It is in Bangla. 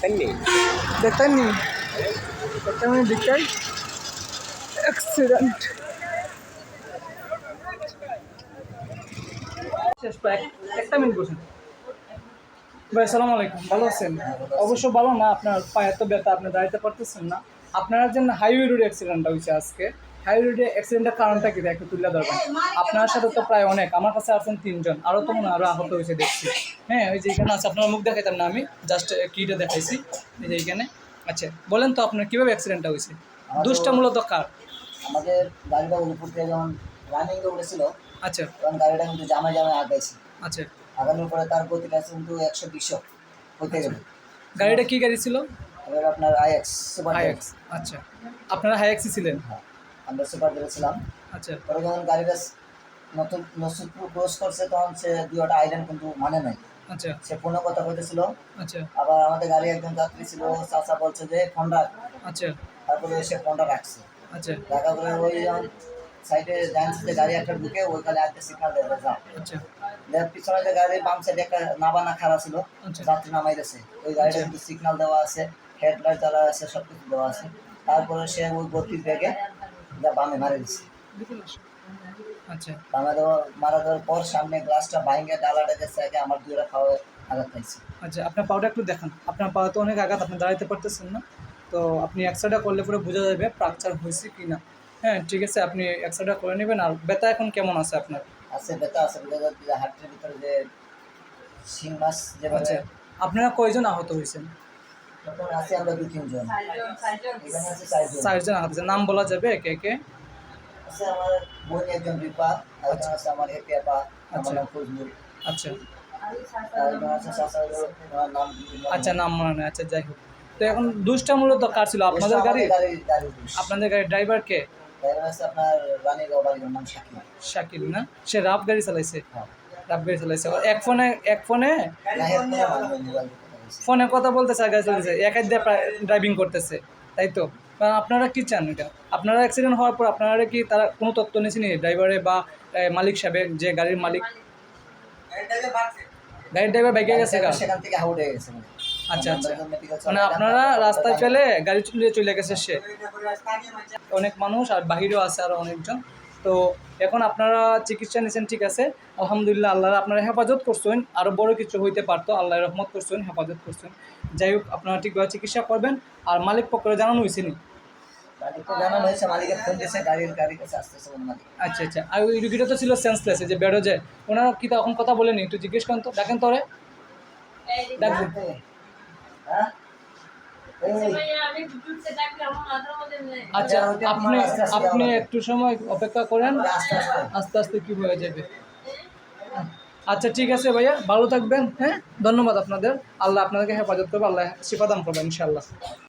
Tani. দেখেননি প্রথমে দিকটাই অ্যাক্সিডেন্ট শেষ একটা মিনিট বসুন। ভাই আসসালামু আলাইকুম। ভালো আছেন? অবশ্য ভালো না আপনার পায়ে তো ব্যথা আপনি দাঁড়াতে পারতেছেন না। আপনার জন্য হাইওয়ে রোডে অ্যাক্সিডেন্টটা হয়েছে আজকে হাইওয়ে রোডে অ্যাক্সিডেন্টের কারণটা কি? একটু তুলে ধরবেন আপনার সাথে তো প্রায় অনেক। আমার কাছে আছেন তিনজন। আরও তো মনে আরও আহত হয়েছে দেখছি। হ্যাঁ ওই যে এখানে আছে। আপনার মুখ দেখাইতাম না আমি। জাস্ট কিটা দেখাইছি। এই যে এইখানে আচ্ছা বলেন তো আপনার কীভাবে অ্যাক্সিডেন্টটা হয়েছে? দুষ্টা মূলত কার? আমাদের গাড়িটা উপর থেকে যখন রানিং উঠেছিল আচ্ছা। তখন গাড়িটা কিন্তু জামা জামা আগাইছে। আচ্ছা। আগানোর পরে তার গতিটা কিন্তু একশো বিশো হতে গেল। গাড়িটা কি গাড়ি ছিল? এবার আপনার আইএক্স সুপার হাইএক্স আচ্ছা। আপনারা হাইএক্সই ছিলেন? হ্যাঁ। আমরা সুপার ছিলাম। আচ্ছা। পরে যখন গাড়িটা নতুন নসিবপুর ক্রস করছে তখন সে দুটা আইল্যান্ড কিন্তু মানে নাই। আচ্ছা। সে ফোনে কথা বলতেছিল। আচ্ছা। আবার আমাদের গাড়ি একজন যাত্রী ছিল চাচা বলছে যে ফোনটা আচ্ছা। তারপরে সে ফোনটা রাখছে। আচ্ছা। রাখা করে ওই সাইডে ডান সাইডে গাড়ি একটা ঢুকে ওইখানে একটা সিগনাল দেবে যা। আচ্ছা। দেখ পিছনে যে গাড়ির বাম সাইডে একটা নাবানা খাড়া ছিল আচ্ছা। যাত্রী নামাই গেছে ওই গাড়িটা কিন্তু সিগনাল দেওয়া আছে হেডলাইট জ্বালা আছে সব কিছু দেওয়া আছে। তারপরে সে ওই গতির বেগে বামে মারে দিচ্ছে আচ্ছা। বামে দেওয়া মারা দেওয়ার পর সামনে গ্লাসটা ভাঙে ডালাটা গেছে আগে আমার দুইটা খাওয়া আঘাত খাইছে আচ্ছা আপনার পাওটা একটু দেখান। আপনার পা তো অনেক আঘাত আপনি দাঁড়াইতে পারতেছেন না। তো আপনি এক্সরেটা করলে পরে বোঝা যাবে ফ্র্যাকচার হয়েছে কি না হ্যাঁ ঠিক আছে আপনি এক্সরেটা করে নেবেন। আর ব্যথা এখন কেমন আছে আপনার? আছে ব্যথা আছে বোঝা যাচ্ছে যে হাটের ভিতরে যে শিং মাছ যেভাবে আচ্ছা আপনারা কয়জন আহত হয়েছেন? আছে আমরা দু তিনজন। এখানে আছে চারজন চারজন আহত নাম বলা যাবে কে কে? আছে আমার বোন একজন রিপা আর আছে আমার হেপি আপা আমার আচ্ছা। নাম ফজলুল। আচ্ছা। নাম আচ্ছা নাম মনে নেই। আচ্ছা যাই হোক। তো এখন দুষ্টা মূলত কার ছিল? আপনাদের গাড়ি আপনাদের গাড়ির ড্রাইভার কে? আপনার নাম শাকিল। শাকিল না? সে রাফ গাড়ি চালাইছে। হ্যাঁ। রাফ গাড়ি চালাইছে। এক ফোনে এক ফোনে? ফোনে কথা বলতেছে আর গাড়ি চালাইছে এক হাত দিয়ে ড্রাইভিং করতেছে তাই তো? আপনারা কি চান এটা? আপনারা অ্যাক্সিডেন্ট হওয়ার পর আপনারা কি তারা কোনো তথ্য নিয়েছেন ড্রাইভারে বা মালিক সাহেবের যে গাড়ির মালিক? গাড়ির ড্রাইভার বাইকে গেছে সেখান থেকে আউট হয়ে গেছে মানে। আচ্ছা আচ্ছা। মানে আপনারা রাস্তায় ফেলে গাড়ি চলে চলে গেছে সে। অনেক মানুষ আর বাহিরেও আছে আরও অনেকজন। তো এখন আপনারা চিকিৎসা নিয়েছেন ঠিক আছে? আলহামদুলিল্লাহ আল্লাহ আপনারা হেফাজত করছেন। আরও বড় কিছু হইতে পারতো আল্লাহ রহমত করছেন হেফাজত করছেন। যাই হোক আপনারা ঠিকভাবে চিকিৎসা করবেন। আর মালিক পক্ষে জানানো হয়েছে নি আচ্ছা আচ্ছা। আর ওই রুগীটা তো ছিল সেন্সলেস যে বেরো যে ওনারা কি তখন কথা বলেনি? একটু জিজ্ঞেস করেন তো দেখেন তো ওরে। ডাকবেন হ্যাঁ? আচ্ছা আপনি আপনি একটু সময় অপেক্ষা করেন। আস্তে আস্তে। কি হয়ে যাবে। আচ্ছা ঠিক আছে ভাইয়া ভালো থাকবেন হ্যাঁ? ধন্যবাদ আপনাদের। আল্লাহ আপনাদেরকে হেফাজত করবে আল্লাহ শিফাদান করবেন ইনশাআল্লাহ।